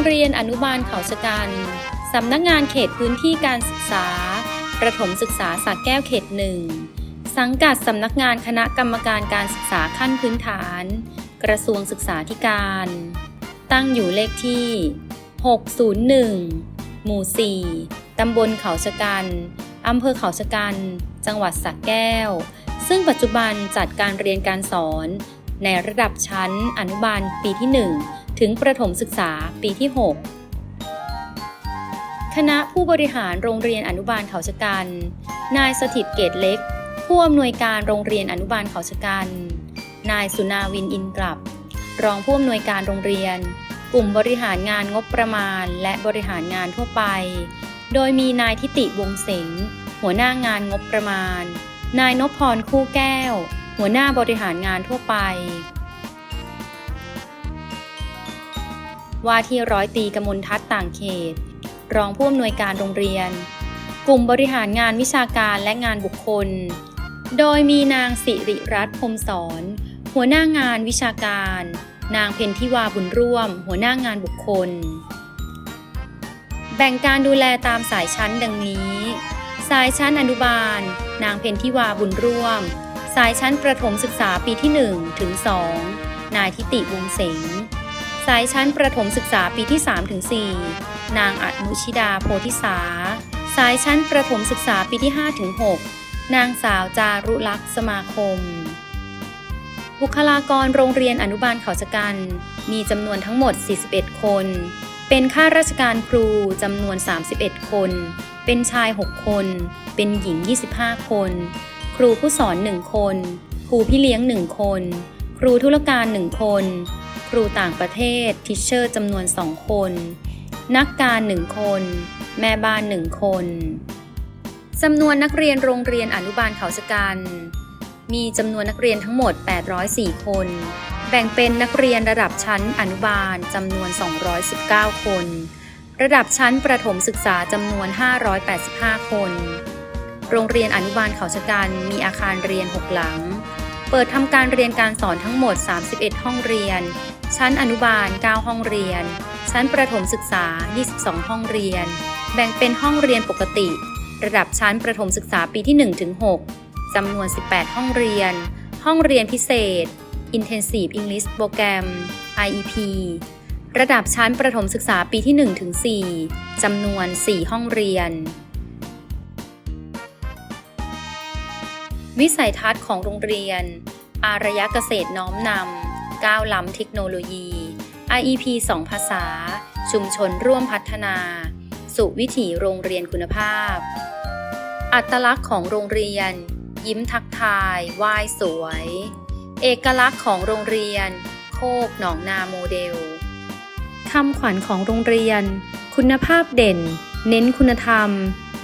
โรงเรียนอนุบาลเขาชะกัน สำนักงานเขตพื้นที่การศึกษา ประถมศึกษาสักแก้วเขตหนึ่ง สังกัดสำนักงานคณะกรรมการการศึกษาขั้นพื้นฐาน กระทรวงศึกษาธิการ ตั้งอยู่เลขที่ 601 หมู่ 4 ตำบลเขาชะกันอำเภอเขาชะกัน จังหวัดสระแก้ว ซึ่งปัจจุบันจัดการเรียนการสอน ในระดับชั้นอนุบาลปีที่ 1 ถึงประถมศึกษาปีที่ 6 คณะผู้บริหารโรงเรียนอนุบาลเขาชะกัน นายสถิตเกตเล็ก ผู้อำนวยการโรงเรียนอนุบาลเขาชะกัน นายสุนาวินอินกลับ รองผู้อำนวยการโรงเรียน กลุ่มบริหารงานงบประมาณ และบริหารงานทั่วไป โดยมีนายทิติวงเสงหัวหน้างานงบประมาณ นายนพพรคู่แก้ว หัวหน้าบริหารงานทั่วไป ว่าที่ร้อยตีกมลทัศน์ต่างเขต รองผู้อำนวยการโรงเรียน กลุ่มบริหารงานวิชาการและงานบุคคล โดยมีนางสิริรัตน์พรมสอนหัวหน้างานวิชาการ นางเพนทิวาบุญร่วม หัวหน้างานบุคคล แบ่งการดูแลตามสายชั้นดังนี้ สายชั้นอนุบาล นางเพนทิวาบุญร่วม สายชั้นประถมศึกษาปีที่ 1 ถึง 2 นายทิติวงเสง สายชั้นประถมศึกษาปีที่3ถึง4นางอนุชิดาโพธิสา สายชั้นประถมศึกษาปีที่5ถึง6นางสาวจารุลักษ์สมาคม บุคลากรโรงเรียนอนุบาลเขาชะกัน มีจำนวนทั้งหมด 41 คน เป็นข้าราชการครูจำนวน 31 คน เป็นชาย 6 คน เป็นหญิง 25 คน ครูผู้สอน 1 คน ครูพี่เลี้ยง 1 คน ครูธุรการ 1 คน ครูต่างประเทศทิชเชอร์จำนวน 2 คน นักการ1คน แม่บ้าน1คนจำนวนนักเรียนโรงเรียนอนุบาลเขาชะกันมีจำนวนนักเรียนทั้งหมด 804 คน แบ่งเป็นนักเรียนระดับชั้นอนุบาลจำนวน 219 คน ระดับชั้นประถมศึกษาจำนวน 585 คน โรงเรียนอนุบาลเขาชะกันมีอาคารเรียน 6 หลัง เปิดทำการเรียนการสอนทั้งหมด 31 ห้องเรียน ชั้นอนุบาล 9 ห้องเรียน ชั้นประถมศึกษา 22 ห้องเรียน แบ่งเป็นห้องเรียนปกติ ระดับชั้นประถมศึกษาปีที่1ถึง6จำนวน 18 ห้องเรียน ห้องเรียนพิเศษ Intensive English Program IEP ระดับชั้นประถมศึกษาปีที่1ถึง4จำนวน 4 ห้องเรียน วิสัยทัศน์ของโรงเรียน อารยะเกษตรน้อมนำ ก้าวล้ำเทคโนโลยี IEP 2 ภาษา ชุมชนร่วมพัฒนา สู่วิถีโรงเรียนคุณภาพ อัตลักษณ์ของโรงเรียน ยิ้มทักทาย ไหว้สวย เอกลักษณ์ของโรงเรียน โคกหนองนาโมเดลคำขวัญของโรงเรียน คุณภาพเด่น เน้นคุณธรรม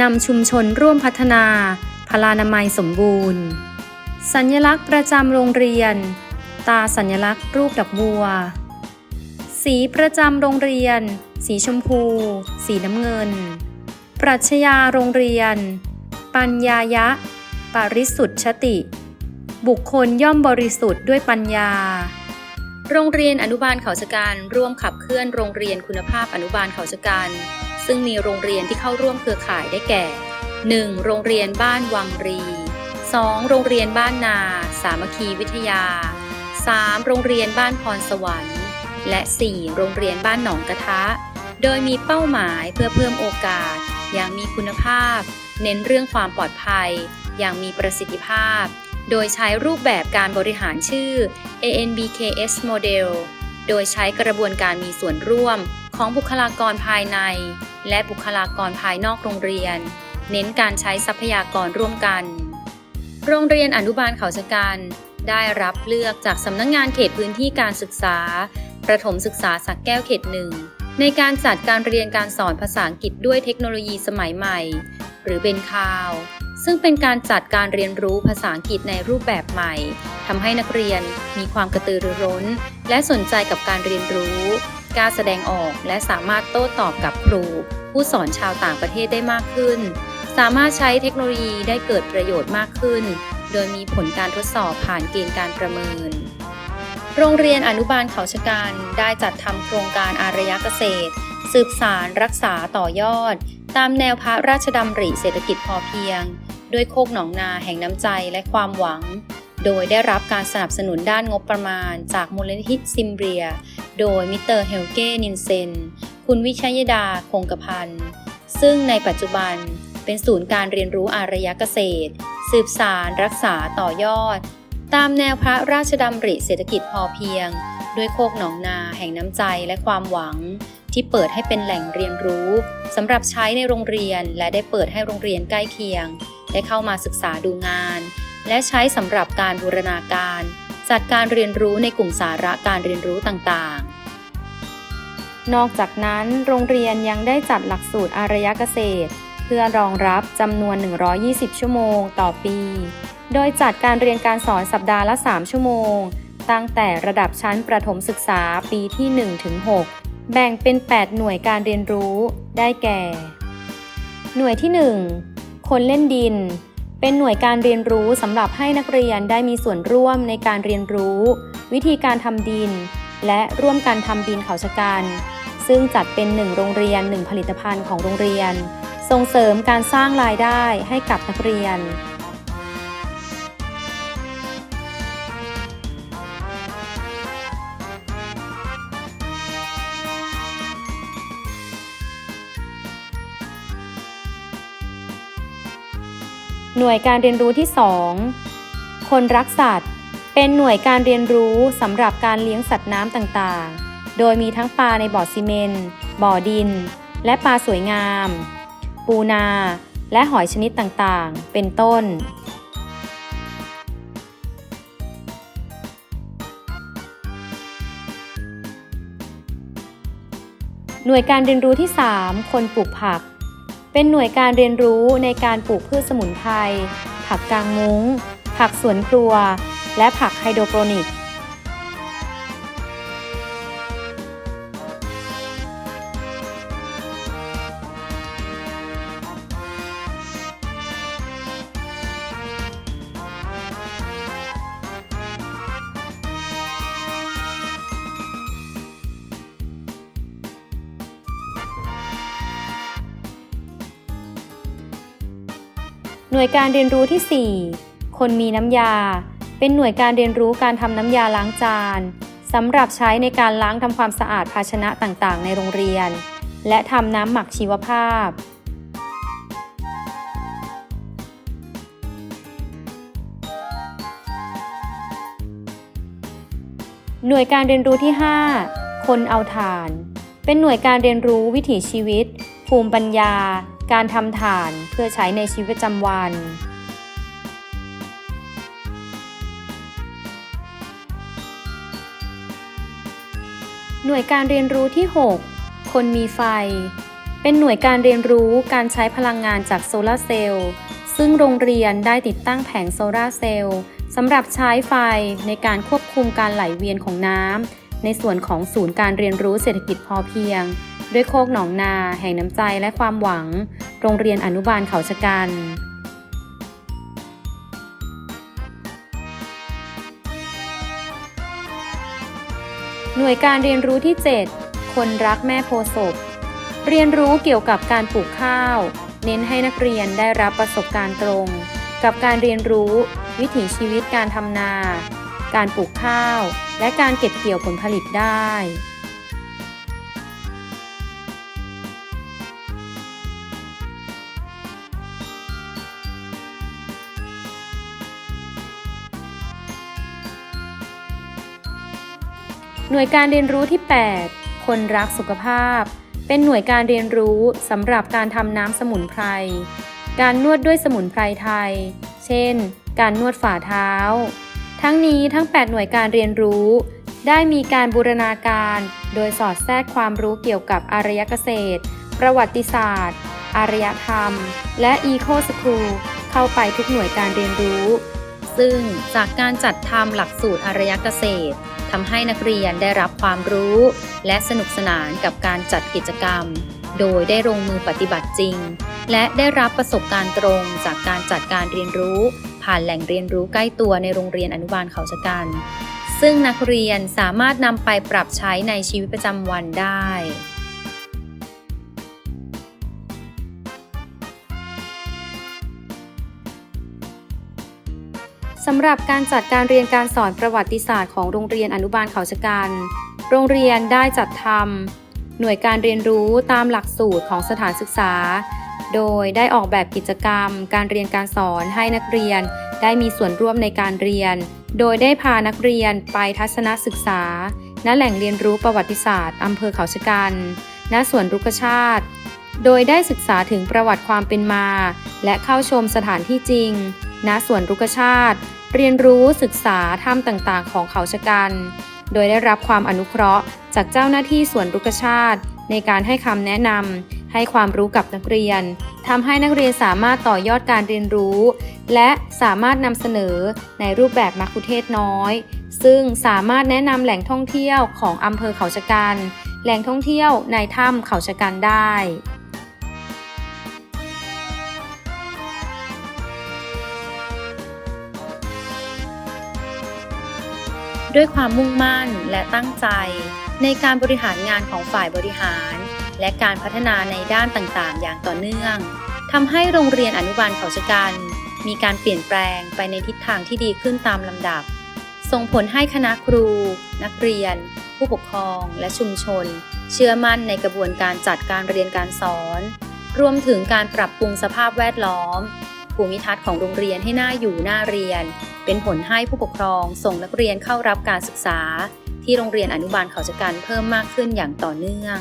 นำชุมชนร่วมพัฒนา พลานามัยสมบูรณ์ สัญลักษณ์ประจำโรงเรียน ตาสัญลักษณ์รูปดอกบัว สีประจำโรงเรียน สีชมพู สีน้ำเงิน ปรัชญาโรงเรียน ปัญญายะ ปริสุทธิ์ชติ บุคคลย่อมบริสุทธิ์ด้วยปัญญา โรงเรียนอนุบาลเขาชะกันร่วมขับเคลื่อนโรงเรียนคุณภาพอนุบาลเขาชะกันซึ่งมีโรงเรียนที่เข้าร่วมเครือข่ายได้แก่ 1. โรงเรียนบ้านวังรี 2. โรงเรียนบ้านนา สามัคคีวิทยา 3. โรงเรียนบ้านพรสวรรค์ และ 4. โรงเรียนบ้านหนองกระทะ โดยมีเป้าหมายเพื่อเพิ่มโอกาส อย่างมีคุณภาพ เน้นเรื่องความปลอดภัย อย่างมีประสิทธิภาพ โดยใช้รูปแบบการบริหารชื่อ ANBKS Model โดยใช้กระบวนการมีส่วนร่วมของบุคลากรภายใน และบุคลากรภายนอกโรงเรียน เน้นการใช้ทรัพยากรร่วมกัน โรงเรียนอนุบาลเขาชะกัน ได้รับเลือกจากสำนักงงานเขตพื้นที่การศึกษา ประถมศึกษาสักแก้วเขตหนึ่งในการจัดการเรียนการสอนภาษาอังกฤษด้วยเทคโนโลยีสมัยใหม่ หรือเบนคาว ซึ่งเป็นการจัดการเรียนรู้ภาษาอังกฤษในรูปแบบใหม่ทำให้นักเรียนมีความกระตือรือร้น และสนใจกับการเรียนรู้กล้ารแสดงออกและสามารถโต้ตอบกับครู ผู้สอนชาวต่างประเทศได้มากขึ้น สามารถใช้เทคโนโลยีได้เกิดประโยชน์มากขึ้น โดยมีผลการทดสอบผ่านเกณฑ์การประเมิน โรงเรียนอนุบาลเขาชะกันได้จัดทำโครงการอารยเกษตร สืบสารรักษาต่อยอด ตามแนวพระราชดำริเศรษฐกิจพอเพียง ด้วยโคกหนองนาแห่งน้ำใจและความหวัง โดยได้รับการสนับสนุนด้านงบประมาณ จากมูลนิธิซิมเบีย โดยมิสเตอร์เฮลเก้นินเซน คุณวิชัยดาคงกระพันธ์ซึ่งในปัจจุบัน เป็นศูนย์การเรียนรู้อารยเกษตร สืบสารรักษาต่อยอด ตามแนวพระราชดำริเศรษฐกิจพอเพียง ด้วยโคกหนองนาแห่งน้ำใจและความหวัง ที่เปิดให้เป็นแหล่งเรียนรู้สำหรับใช้ในโรงเรียนและได้เปิดให้โรงเรียนใกล้เคียง ได้เข้ามาศึกษาดูงาน และใช้สำหรับการบูรณาการ จัดการเรียนรู้ในกลุ่มสาระการเรียนรู้ต่างๆนอกจากนั้น โรงเรียนยังได้จัดหลักสูตรอารยเกษตร เพื่อรองรับจำนวน 120 ชั่วโมงต่อปี โดยจัดการเรียนการสอนสัปดาห์ละ 3 ชั่วโมง ตั้งแต่ระดับชั้นประถมศึกษาปีที่1ถึง6แบ่งเป็น 8 หน่วยการเรียนรู้ ได้แก่ หน่วยที่ 1 คนเล่นดิน เป็นหน่วยการเรียนรู้สำหรับให้นักเรียนได้มีส่วนร่วมในการเรียนรู้ วิธีการทำดิน และร่วมกันทำดินเขาชะกัน ซึ่งจัดเป็นหนึ่งโรงเรียนหนึ่งผลิตภัณฑ์ของโรงเรียน ส่งเสริมการสร้างรายได้ให้กับนักเรียน หน่วยการเรียนรู้ที่ 2 คนรักสัตว์ เป็นหน่วยการเรียนรู้สำหรับการเลี้ยงสัตว์น้ำต่างๆ โดยมีทั้งปลาในบ่อซีเมนต์บ่อดิน และปลาสวยงาม ปูนา และหอยชนิดต่างๆ เป็นต้น หน่วยการเรียนรู้ที่ 3 คนปลูกผัก เป็นหน่วยการเรียนรู้ในการปลูกพืชสมุนไพร ผักกางมุง้ง ผักสวนครัว และผักไฮโดรโปรนิก หน่วยการเรียนรู้ที่ 4 คนมีน้ำยา เป็นหน่วยการเรียนรู้การทำน้ำยาล้างจานสำหรับใช้ในการล้างทำความสะอาดภาชนะต่างๆ ในโรงเรียน และทำน้ำหมักชีวภาพ หน่วยการเรียนรู้ที่ 5 คนเอาถ่าน เป็นหน่วยการเรียนรู้วิถีชีวิต ภูมิปัญญา การทำถ่านเพื่อใช้ในชีวิตประจำวัน หน่วยการเรียนรู้ที่ 6 คนมีไฟ เป็นหน่วยการเรียนรู้การใช้พลังงานจากโซลาร์เซลล์ ซึ่งโรงเรียนได้ติดตั้งแผงโซลาร์เซลล์สำหรับใช้ไฟในการควบคุมการไหลเวียนของน้ำ ในส่วนของศูนย์การเรียนรู้เศรษฐกิจพอเพียง ด้วยโคกหนองนา แห่งน้ำใจและความหวัง โรงเรียนอนุบาลเขาชะกันหน่วยการเรียนรู้ที่ 7 คนรักแม่โพศพ เรียนรู้เกี่ยวกับการปลูกข้าว เน้นให้นักเรียนได้รับประสบการณ์ตรง กับการเรียนรู้วิถีชีวิตการทำนา การปลูกข้าว และการเก็บเกี่ยวผลผลิตได้ หน่วยการเรียนรู้ที่ 8 คนรักสุขภาพ เป็นหน่วยการเรียนรู้สำหรับการทำน้ำสมุนไพร การนวดด้วยสมุนไพรไทย เช่น การนวดฝ่าเท้า ทั้งนี้ทั้ง 8 หน่วยการเรียนรู้ ได้มีการบูรณาการ โดยสอดแทรกความรู้เกี่ยวกับอารยเกษตร ประวัติศาสตร์ อารยธรรม และอีโคสคูเข้าไปทุกหน่วยการเรียนรู้ ซึ่งจากการจัดทำหลักสูตรอารยเกษตรทำให้นักเรียนได้รับความรู้ และสนุกสนานกับการจัดกิจกรรม โดยได้ลงมือปฏิบัติจริง และได้รับประสบการณ์ตรงจากการจัดการเรียนรู้ ผ่านแหล่งเรียนรู้ใกล้ตัวในโรงเรียนอนุบาลเขาชะกัน ซึ่งนักเรียนสามารถนำไปปรับใช้ในชีวิตประจำวันได้สำหรับการจัดการเรียนการสอนประวัติศาสตร์ของโรงเรียนอนุบาลเขาชะกัน โรงเรียนได้จัดทำหน่วยการเรียนรู้ตามหลักสูตรของสถานศึกษา โดยได้ออกแบบกิจกรรม การเรียนการสอนให้นักเรียน ได้มีส่วนร่วมในการเรียน โดยได้พานักเรียนไปทัศนศึกษา ณ แหล่งเรียนรู้ประวัติศาสตร์อำเภอเขาชะกัน ณ สวนรุกชาติ โดยได้ศึกษาถึงประวัติความเป็นมา และเข้าชมสถานที่จริง ณ สวนรุกชาติ เรียนรู้ศึกษาถ้ำต่างๆ ของเขาชะกัน โดยได้รับความอนุเคราะห์ จากเจ้าหน้าที่สวนรุกชาติ ในการให้คำแนะนำ ให้ความรู้กับนักเรียนทำให้นักเรียนสามารถต่อยอดการเรียนรู้ และสามารถนำเสนอในรูปแบบมัคคุเทศน้อย ซึ่งสามารถแนะนำแหล่งท่องเที่ยวของอำเภอเขาชะกัน แหล่งท่องเที่ยวในถ้ำเขาชะกันได้ด้วยความมุ่งมั่นและตั้งใจในการบริหารงานของฝ่ายบริหาร และการพัฒนาในด้านต่างๆ อย่างต่อเนื่องทำให้โรงเรียนอนุบาลเขาชะกันมีการเปลี่ยนแปลงไปในทิศทางที่ดีขึ้นตามลำดับ ส่งผลให้คณะครู นักเรียน ผู้ปกครอง และชุมชน เชื่อมั่นในกระบวนการจัดการเรียนการสอน รวมถึงการปรับปรุงสภาพแวดล้อม ภูมิทัศน์ของโรงเรียนให้น่าอยู่น่าเรียน เป็นผลให้ผู้ปกครองส่งนักเรียนเข้ารับการศึกษา ที่โรงเรียนอนุบาลเขาชะกันเพิ่มมากขึ้นอย่างต่อเนื่อง